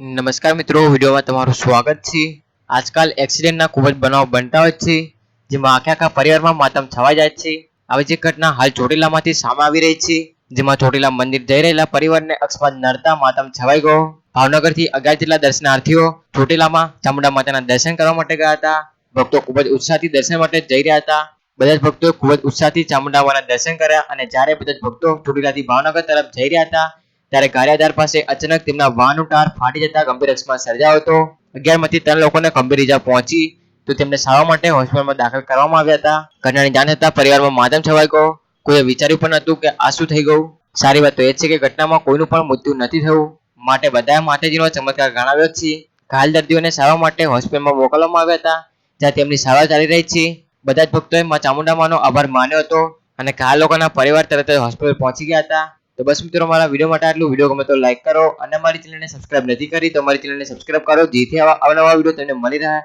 નમસ્કાર મિત્રો, વિડીયોમાં તમારું સ્વાગત છે. આજકાલ એક્સિડન્ટના ખૂબ જ બનાવ બનતા હોય છે, જેમાં આખા આખા પરિવારમાં માતમ છવાઈ જાય છે. આવી જે ઘટના હાલ ચોટીલામાંથી સામે આવી રહી છે, જેમાં ચોટીલા મંદિર જઈ રહેલા પરિવારને અકસ્માત નડતા માતમ છવાઈ ગયો. ભાવનગરથી અગિયાર જેટલા દર્શનાર્થીઓ ચોટીલામાં ચામુંડા માતાના દર્શન કરવા માટે ગયા હતા. ભક્તો ખૂબ જ ઉત્સાહથી દર્શન માટે જઈ રહ્યા હતા. બધા જ ભક્તોએ ખૂબ જ ઉત્સાહથી ચામુંડા માના દર્શન કર્યા અને જ્યારે બધા જ ભક્તો ચોટીલાથી ભાવનગર તરફ જઈ રહ્યા હતા. ત્યારે ગારિયાધાર પાસે અચાનક તેમના વાહનનું ટાર ફાટી જતા ગંભીર અકસ્માત સર્જાયો હતો. અગિયારમાંથી ત્રણ લોકોને ગંભીર ઈજા પહોંચી, તો તેમને સારવાર માટે હોસ્પિટલમાં દાખલ કરવામાં આવ્યા હતા. ઘટનાની જાણ થતા પરિવારમાં માધમ છવાઈ ગયો. કોઈએ વિચાર્યું પણ નહોતું કે આ શું થઈ ગયું. સારી વાત તો એ છે કે ઘટનામાં કોઈનું પણ મૃત્યુ નથી થયું. માટે બધાએ માતાજીનો ચમત્કાર ગણાવ્યો છે. ઘાયલ દર્દીઓને સારવાર માટે હોસ્પિટલમાં મોકલવામાં આવ્યા હતા, જ્યાં તેમની સારવાર ચાલી રહી છે. બધા જ ભક્તોએ મા ચામુંડામાનો આભાર માન્યો હતો અને ઘાયલ લોકોના પરિવાર તરત જ હોસ્પિટલ પહોંચી ગયા હતા. તો બસ મિત્રો, મારા વીડિયો માટે આટલું. વીડિયો ગમે તો લાઈક કરો અને મારી ચેનલને સબસ્ક્રાઇબ નથી કરી તો મારી ચેનલને સબસ્ક્રાઇબ કરો. જેથી આવા અવનવા વીડિયો તમને મળી રહે.